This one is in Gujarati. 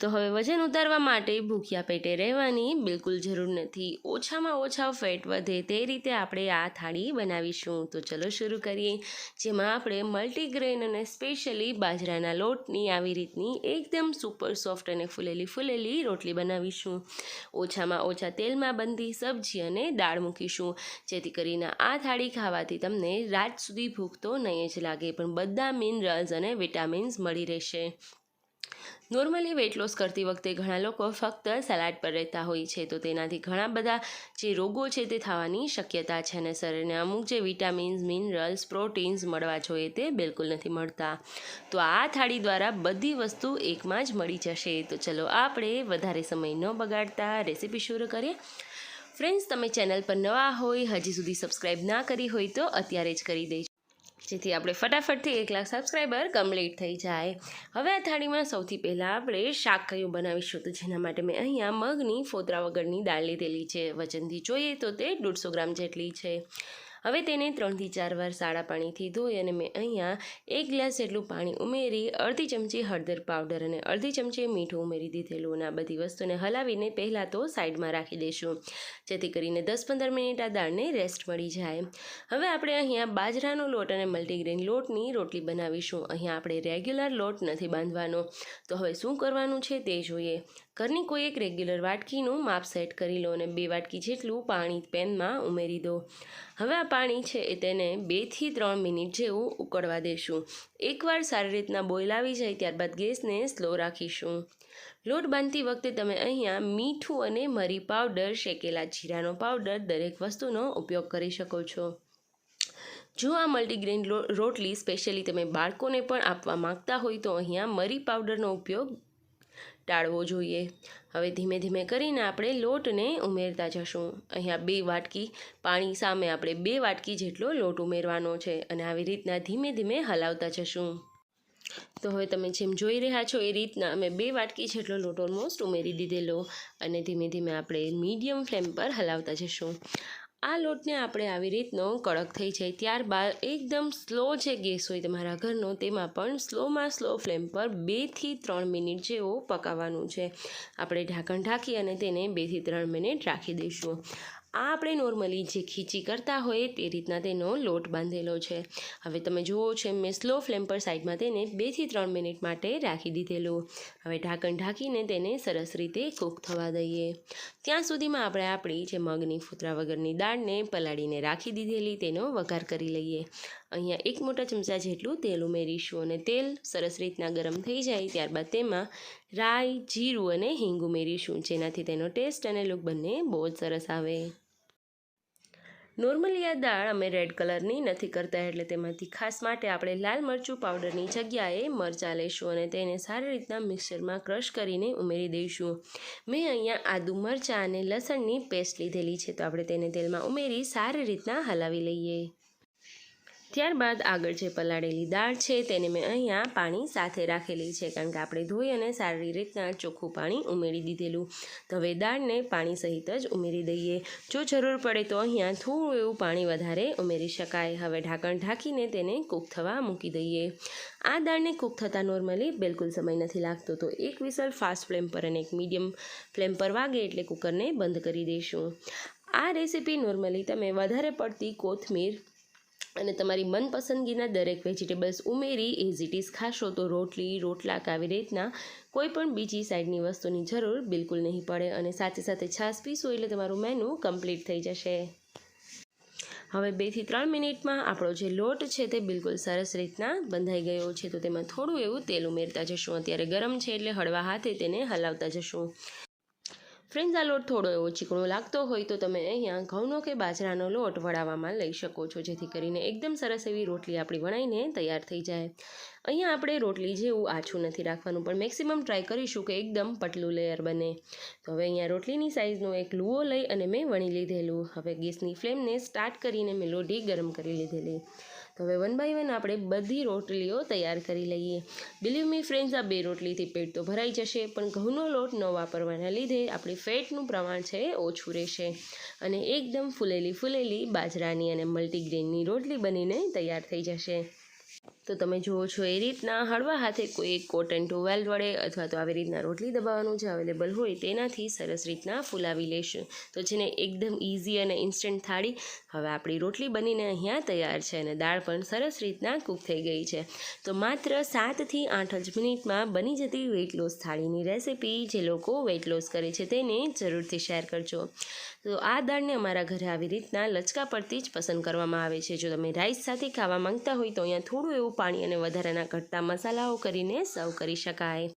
તો હવે વજન ઉતારવા માટે ભૂખ્યા પેટે રહેવાની બિલકુલ જરૂર નથી. ઓછામાં ઓછા ફેટ વધે તે રીતે આપણે આ થાળી બનાવીશું. તો ચલો શરૂ કરીએ. જેમાં આપણે મલ્ટીગ્રેન અને સ્પેશિયલી બાજરાના લોટની આવી રીતની એકદમ સુપર સોફ્ટ અને ફૂલેલી ફૂલેલી રોટલી બનાવીશું. ઓછામાં ઓછા તેલમાં બનતી સબ્જી અને દાળ મૂકીશું. જેથી કરીને આ થાળી ખાવાથી તમને રાત સુધી ભૂખ તો નહીં જ લાગે, પણ બધા મિનરલ્સ અને વિટામિન્સ મળી રહેશે. નોર્મલી વેટ લોસ કરતી વખતે ઘણા લોકો ફક્ત સલાડ પર રહેતા હોય છે, તો તેનાથી ઘણા બધા જે રોગો છે તે થવાની શક્યતા છે અને શરીરને અમુક જે વિટામિન્સ, મિનરલ્સ, પ્રોટીન્સ મળવા જોઈએ તે બિલકુલ નથી મળતા. તો આ થાળી દ્વારા બધી વસ્તુ એકમાં જ મળી જશે. તો ચલો આપણે વધારે સમય ન બગાડતા રેસીપી શરૂ કરીએ. ફ્રેન્ડ્સ તમે ચેનલ પર નવા હોય, હજી સુધી સબસ્ક્રાઈબ ના કરી હોય તો અત્યારે જ કરી દેજો. જેથી આપણે ફટાફટથી એક લાખ સબસ્ક્રાઈબર કમ્પ્લીટ થઈ જાય. હવે આ થાળીમાં સૌથી પહેલાં આપણે શાક કયું બનાવીશું તો જેના માટે મેં અહીંયા મગની, ફોતરા વગરની દાળ લીધેલી છે, વજનથી જોઈએ તો તે દોઢસો ગ્રામ જેટલી છે. હવે તેને ત્રણથી ચાર વાર સાડા પાણીથી ધોઈ અને મેં અહીંયા એક ગ્લાસ જેટલું પાણી ઉમેરી, અડધી ચમચી હળદર પાવડર અને અડધી ચમચી મીઠું ઉમેરી દીધેલું અને આ બધી વસ્તુને હલાવીને પહેલાં તો સાઈડમાં રાખી દઈશું. જેથી કરીને દસ પંદર મિનિટ આ દાળને રેસ્ટ મળી જાય. હવે આપણે અહીંયા બાજરાનો લોટ અને મલ્ટીગ્રેન લોટની રોટલી બનાવીશું. અહીંયા આપણે રેગ્યુલર લોટ નથી બાંધવાનો. તો હવે શું કરવાનું છે તે જોઈએ. ઘરની કોઈ એક રેગ્યુલર વાટકીનું માપ સેટ કરી લો અને બે વાટકી જેટલું પાણી પેનમાં ઉમેરી દો. હવે આ પાણી છે એ તેને બેથી ત્રણ મિનિટ જેવું ઉકળવા દેશું. એકવાર સારી રીતના બોઇલ આવી જાય ત્યારબાદ ગેસને સ્લો રાખીશું. લોટ બાંધતી વખતે તમે અહીંયા મીઠું અને મરી પાવડર, શેકેલા જીરાનો પાવડર દરેક વસ્તુનો ઉપયોગ કરી શકો છો. જો આ મલ્ટીગ્રેન રોટલી સ્પેશિયલી તમે બાળકોને પણ આપવા માંગતા હોય તો અહીંયા મરી પાવડરનો ઉપયોગ ટાળવો જોઈએ. હવે ધીમે ધીમે કરીને આપણે લોટને ઉમેરતા જશું. અહીંયા બે વાટકી પાણી સામે આપણે બે વાટકી જેટલો લોટ ઉમેરવાનો છે અને આવી રીતના ધીમે ધીમે હલાવતા જશું. તો હવે તમે જેમ જોઈ રહ્યા છો એ રીતના અમે બે વાટકી જેટલો લોટ ઓલમોસ્ટ ઉમેરી દીધેલો અને ધીમે ધીમે આપણે મીડિયમ ફ્લેમ પર હલાવતા જશું. આ લોટને આપણે આવી રીતનો કડક થઈ જાય ત્યારબાદ એકદમ સ્લો જે ગેસ હોય તમારા ઘરનો, તેમાં પણ સ્લોમાં સ્લો ફ્લેમ પર બેથી ત્રણ મિનિટ જેવો પકાવવાનું છે. આપણે ઢાંકણ ઢાંકી અને તેને બેથી ત્રણ મિનિટ રાખી દઈશું. આ આપણે નોર્મલી જે ખીચી કરતા હોઈએ તે રીતના તેનો લોટ બાંધેલો છે. હવે તમે જુઓ છે મેં સ્લો ફ્લેમ પર સાઈડમાં તેને બેથી ત્રણ મિનિટ માટે રાખી દીધેલું. હવે ઢાંકણ ઢાંકીને તેને સરસ રીતે કૂક થવા દઈએ. ત્યાં સુધીમાં આપણે આપણી જે મગની ફૂતરા વગરની દાળને પલાળીને રાખી દીધેલી તેનો વઘાર કરી લઈએ. અહીંયા એક મોટા ચમચા જેટલું તેલ ઉમેરીશું અને તેલ સરસ રીતના ગરમ થઈ જાય ત્યારબાદ તેમાં રાઈ, જીરું અને હિંગ ઉમેરીશું જેનાથી તેનો ટેસ્ટ અને લુક બંને બહુ જ સરસ આવે. નોર્મલી આ દાળ અમે રેડ કલરની નથી કરતા એટલે તેમાંથી ખાસ માટે આપણે લાલ મરચું પાવડરની જગ્યાએ મરચાં લઈશું અને તેને સારી રીતના મિક્સરમાં ક્રશ કરીને ઉમેરી દઈશું. મેં અહીંયા આદુ મરચાં અને લસણની પેસ્ટ લીધેલી છે, તો આપણે તેને તેલમાં ઉમેરી સારી રીતના હલાવી લઈએ. ત્યારબાદ આગળ જે પલાળેલી દાળ છે તેને મેં અહીંયા પાણી સાથે રાખેલી છે કારણ કે આપણે ધોઈ અને સારી રીતના ચોખ્ખું પાણી ઉમેરી દીધેલું. તો હવે દાળને પાણી સહિત જ ઉમેરી દઈએ. જો જરૂર પડે તો અહીંયા થોડું એવું પાણી વધારે ઉમેરી શકાય. હવે ઢાંકણ ઢાંકીને તેને કૂક થવા મૂકી દઈએ. આ દાળને કૂક થતાં નોર્મલી બિલકુલ સમય નથી લાગતો. તો એક વિસલ ફાસ્ટ ફ્લેમ પર અને એક મીડિયમ ફ્લેમ પર વાગે એટલે કુકરને બંધ કરી દઈશું. આ રેસીપી નોર્મલી તમે વધારે પડતી કોથમીર અને તમારી મનપસંદગીના દરેક વેજીટેબલ્સ ઉમેરી એઝ ઇટ ઇઝ ખાશો તો રોટલી, રોટલા કે આવી રીતના કોઈ પણ બીજી સાઈડની વસ્તુની જરૂર બિલકુલ નહીં પડે અને સાથે સાથે છાશ પીસો એટલે તમારું મેનુ કમ્પ્લીટ થઈ જશે. હવે બેથી ત્રણ મિનિટમાં આપણો જે લોટ છે તે બિલકુલ સરસ રીતના બંધાઈ ગયો છે, તો તેમાં થોડું એવું તેલ ઉમેરતા જશું. અત્યારે ગરમ છે એટલે હળવા હાથે તેને હલાવતા જશું. ફ્રેન્ડ્સ, આ લોટ થોડો એવો ચીકણો લાગતો હોય તો તમે અહીંયા ઘઉંનો કે બાજરાનો લોટ વળાવવામાં લઈ શકો છો, જેથી કરીને એકદમ સરસ એવી રોટલી આપણી વણાઈને તૈયાર થઈ જાય. અહીંયા આપણે રોટલી જેવું આછું નથી રાખવાનું, પણ મેક્સિમમ ટ્રાય કરીશું કે એકદમ પતલું લેયર બને. તો હવે અહીંયા રોટલીની સાઇઝનો એક લુઓ લઈ અને મેં વણી લીધેલું. હવે ગેસની ફ્લેમને સ્ટાર્ટ કરીને મેં લોઢી ગરમ કરી લીધેલી. તો હવે વન બાય વન આપણે બધી રોટલીઓ તૈયાર કરી લઈએ. બિલીવ મી ફ્રેન્ડ્સ આ બે રોટલીથી પેટ તો ભરાઈ જશે, પણ ઘઉંનો લોટ ન વાપરવાના લીધે આપણી ફેટનું પ્રમાણ છે એ ઓછું રહેશે. અને એકદમ ફૂલેલી ફૂલેલી બાજરાની અને મલ્ટીગ્રેનની રોટલી બનીને તૈયાર થઈ જશે. તો તમે જુઓ છો એ રીતના હળવા હાથે કોઈ એક કોટન ટુવેલ વડે અથવા તો આવી રીતના રોટલી દબાવવાનું જે અવેલેબલ હોય તેનાથી સરસ રીતના ફૂલાવી લેશું. તો જેને એકદમ ઇઝી અને ઇન્સ્ટન્ટ થાળી. હવે આપણી રોટલી બનીને અહીંયા તૈયાર છે અને દાળ પણ સરસ રીતના કૂક થઈ ગઈ છે. તો માત્ર સાતથી આઠ જ મિનિટમાં બની જતી વેઇટ લોસ થાળીની રેસિપી જે લોકો વેઇટ લોસ કરે છે તેને જરૂરથી શેર કરજો. તો આ દાળને અમારા ઘરે આવી રીતના લચકા પરથી જ પસંદ કરવામાં આવે છે. જો તમે રાઈસ સાથે ખાવા માંગતા હોય તો અહીંયા થોડું એવું પાણી અને વધારાના ઘટતા મસાલાઓ કરીને સર્વ કરી શકાય.